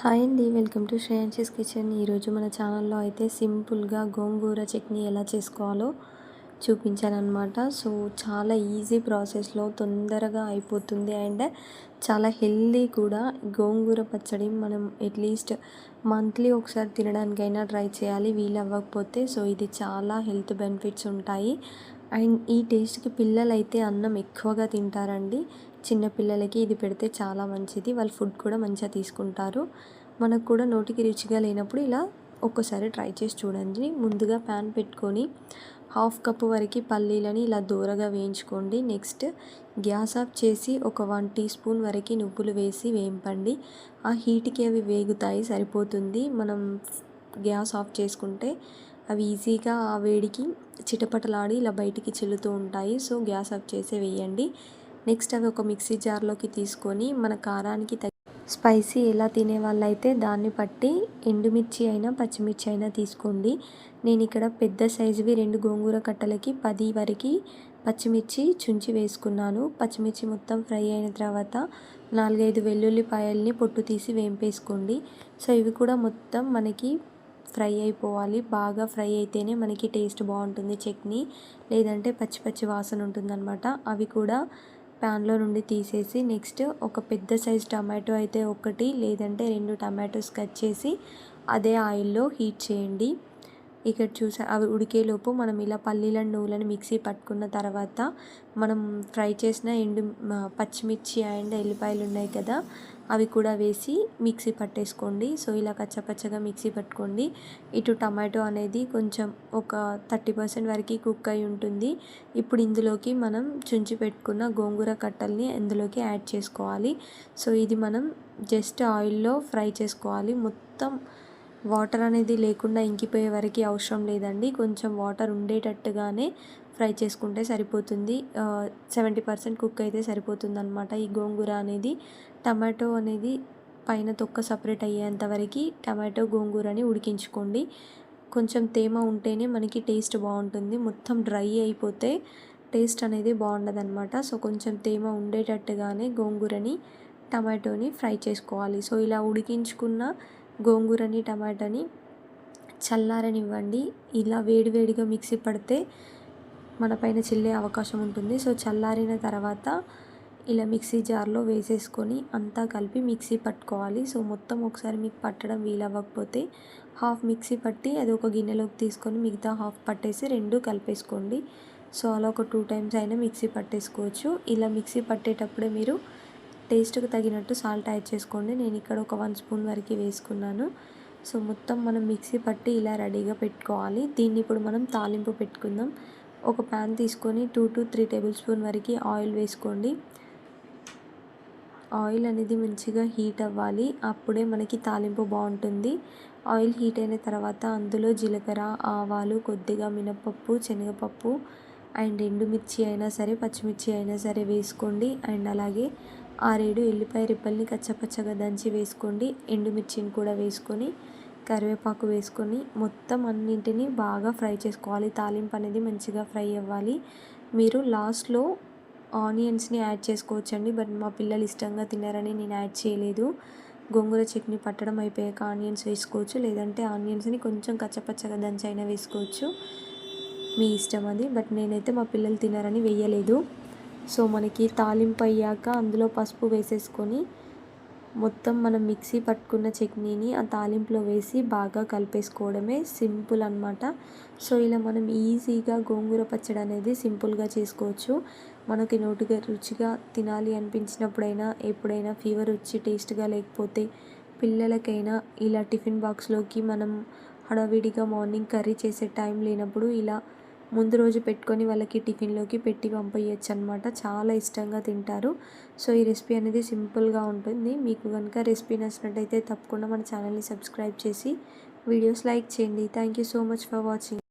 Hi అండి welcome to శ్రేయాన్షిస్ kitchen. ఈరోజు మన ఛానల్లో అయితే సింపుల్గా గోంగూర చట్నీ ఎలా చేసుకోవాలో చూపించానమాట సో చాలా ఈజీ ప్రాసెస్లో తొందరగా అయిపోతుంది అండ్ చాలా హెల్దీ కూడా. గోంగూర పచ్చడి మనం అట్లీస్ట్ మంత్లీ ఒకసారి తినడానికైనా ట్రై చేయాలి వీలు అవ్వకపోతే సో ఇది చాలా హెల్త్ బెనిఫిట్స్ ఉంటాయి. అండ్ ఈ టేస్ట్కి పిల్లలైతే అన్నం ఎక్కువగా తింటారండి. చిన్నపిల్లలకి ఇది పెడితే చాలా మంచిది. వాళ్ళు ఫుడ్ కూడా మంచిగా తీసుకుంటారు. మనకు కూడా నోటికి రుచిగా లేనప్పుడు ఇలా ఒక్కసారి ట్రై చేసి చూడండి. ముందుగా ప్యాన్ పెట్టుకొని హాఫ్ కప్ వరకు పల్లీలని ఇలా దూరగా వేయించుకోండి. నెక్స్ట్ గ్యాస్ ఆఫ్ చేసి ఒక వన్ టీ స్పూన్ వరకు నువ్వులు వేసి వేయింపండి. ఆ హీట్కి అవి వేగుతాయి సరిపోతుంది. మనం గ్యాస్ ఆఫ్ చేసుకుంటే అవి ఈజీగా ఆ వేడికి చిటపటలాడి ఇలా బయటికి చెల్లుతూ ఉంటాయి. సో గ్యాస్ ఆఫ్ చేసి వేయండి. నెక్స్ట్ అవి ఒక మిక్సీ జార్లోకి తీసుకొని మన కారానికి తగ్గ స్పైసీ ఎలా తినే వాళ్ళైతే దాన్ని బట్టి ఎండుమిర్చి అయినా పచ్చిమిర్చి అయినా తీసుకోండి. నేను ఇక్కడ పెద్ద సైజువి రెండు గోంగూర కట్టలకి పది వరకు పచ్చిమిర్చి చుంచి వేసుకున్నాను. పచ్చిమిర్చి మొత్తం ఫ్రై అయిన తర్వాత నాలుగైదు వెల్లుల్లిపాయల్ని పొట్టు తీసి వేంపేసుకోండి. సో ఇవి కూడా మొత్తం మనకి ఫ్రై అయిపోవాలి. బాగా ఫ్రై అయితేనే మనకి టేస్ట్ బాగుంటుంది చట్నీ. లేదంటే పచ్చి పచ్చి వాసన ఉంటుందన్నమాట. అవి కూడా ప్యాన్లో నుండి తీసేసి నెక్స్ట్ ఒక పెద్ద సైజ్ టమాటో అయితే ఒకటి లేదంటే రెండు టమాటోస్ కట్ చేసి అదే ఆయిల్లో హీట్ చేయండి. ఇక్కడ చూసా అవి ఉడికేలోపు మనం ఇలా పల్లీలను నువ్వులను మిక్సీ పట్టుకున్న తర్వాత మనం ఫ్రై చేసిన ఎండు పచ్చిమిర్చి అండ్ ఎల్లిపాయలు ఉన్నాయి కదా అవి కూడా వేసి మిక్సీ పట్టేసుకోండి. సో ఇలా కచ్చపచ్చగా మిక్సీ పట్టుకోండి. ఇటు టమాటో అనేది కొంచెం ఒక థర్టీ పర్సెంట్ వరకు కుక్ అయి ఉంటుంది. ఇప్పుడు ఇందులోకి మనం చుంచి పెట్టుకున్న గోంగూర కట్టల్ని ఇందులోకి యాడ్ చేసుకోవాలి. సో ఇది మనం జస్ట్ ఆయిల్లో ఫ్రై చేసుకోవాలి. మొత్తం వాటర్ అనేది లేకుండా ఇంకిపోయే వరకు అవసరం లేదండి. కొంచెం వాటర్ ఉండేటట్టుగానే ఫ్రై చేసుకుంటే సరిపోతుంది. సెవెంటీ పర్సెంట్ కుక్ అయితే సరిపోతుంది అనమాట ఈ గోంగూర అనేది టమాటో అనేది పైన తొక్క సపరేట్ అయ్యేంత వరకు టమాటో గోంగూరని ఉడికించుకోండి. కొంచెం తేమ ఉంటేనే మనకి టేస్ట్ బాగుంటుంది. మొత్తం డ్రై అయిపోతే టేస్ట్ అనేది బాగుండదు అనమాట సో కొంచెం తేమ ఉండేటట్టుగానే గోంగూరని టమాటోని ఫ్రై చేసుకోవాలి. సో ఇలా ఉడికించుకున్న గోంగూరని టమాటాని చల్లారనివ్వండి. ఇలా వేడివేడిగా మిక్సీ పడితే మన పైన చిల్లే అవకాశం ఉంటుంది. సో చల్లారిన తర్వాత ఇలా మిక్సీ జార్లో వేసేసుకొని అంతా కలిపి మిక్సీ పట్టుకోవాలి. సో మొత్తం ఒకసారి మీకు పట్టడం వీలవ్వకపోతే హాఫ్ మిక్సీ పట్టి అది ఒక గిన్నెలోకి తీసుకొని మిగతా హాఫ్ పట్టేసి రెండు కలిపేసుకోండి. సో అలా ఒక టూ టైమ్స్ అయినా మిక్సీ పట్టేసుకోవచ్చు. ఇలా మిక్సీ పట్టేటప్పుడే మీరు టేస్ట్కి తగినట్టు సాల్ట్ యాడ్ చేసుకోండి. నేను ఇక్కడ ఒక వన్ స్పూన్ వరకు వేసుకున్నాను. సో మొత్తం మనం మిక్సీ పట్టి ఇలా రెడీగా పెట్టుకోవాలి. దీన్ని ఇప్పుడు మనం తాలింపు పెట్టుకుందాం. ఒక ప్యాన్ తీసుకొని two to three tablespoon వరకు ఆయిల్ వేసుకోండి. ఆయిల్ అనేది మంచిగా హీట్ అవ్వాలి. అప్పుడే మనకి తాలింపు బాగుంటుంది. ఆయిల్ హీట్ అయిన తర్వాత అందులో జీలకర్ర ఆవాలు కొద్దిగా మినపప్పు శనగపప్పు అండ్ ఎండుమిర్చి అయినా సరే పచ్చిమిర్చి అయినా సరే వేసుకోండి. అండ్ అలాగే ఆరేడు ఎల్లిపాయ రిప్పల్ని కచ్చపచ్చగా దంచి వేసుకోండి. ఎండుమిర్చిని కూడా వేసుకొని కరివేపాకు వేసుకొని మొత్తం అన్నింటినీ బాగా ఫ్రై చేసుకోవాలి. తాలింపు అనేది మంచిగా ఫ్రై అవ్వాలి. మీరు లాస్ట్లో ఆనియన్స్ని యాడ్ చేసుకోవచ్చండి బట్ మా పిల్లలు ఇష్టంగా తిన్నారని నేను యాడ్ చేయలేదు. గోంగూర చట్నీ పట్టడం అయిపోయాక ఆనియన్స్ వేసుకోవచ్చు లేదంటే ఆనియన్స్ని కొంచెం కచ్చపచ్చగా దంచి అయినా వేసుకోవచ్చు. మీ ఇష్టం అది బట్ నేనైతే మా పిల్లలు తినారని వేయలేదు. సో మనకి తాలింపు అయ్యాక అందులో పసుపు వేసేసుకొని మొత్తం మనం మిక్సీ పట్టుకున్న చట్నీని ఆ తాలింపులో వేసి బాగా కలిపేసుకోవడమే సింపుల్ అనమాట సో ఇలా మనం ఈజీగా గోంగూర పచ్చడి అనేది సింపుల్గా చేసుకోవచ్చు. మనకి నోటిగా రుచిగా తినాలి అనిపించినప్పుడైనా ఎప్పుడైనా ఫీవర్ వచ్చి టేస్ట్గా లేకపోతే పిల్లలకైనా ఇలా టిఫిన్ బాక్స్లోకి మనం హడావిడిగా మార్నింగ్ కర్రీ చేసే టైం లేనప్పుడు ఇలా ముందు రోజు పెట్టుకొని వాళ్ళకి టిఫిన్లోకి పెట్టి పంపించచ్చు అనమాట చాలా ఇష్టంగా తింటారు. సో ఈ రెసిపీ అనేది సింపుల్గా ఉంటుంది. మీకు కనుక రెసిపీ నచ్చినట్టయితే తప్పకుండా మన ఛానల్ని సబ్స్క్రైబ్ చేసి వీడియోస్ లైక్ చేయండి. Thank you so much for watching.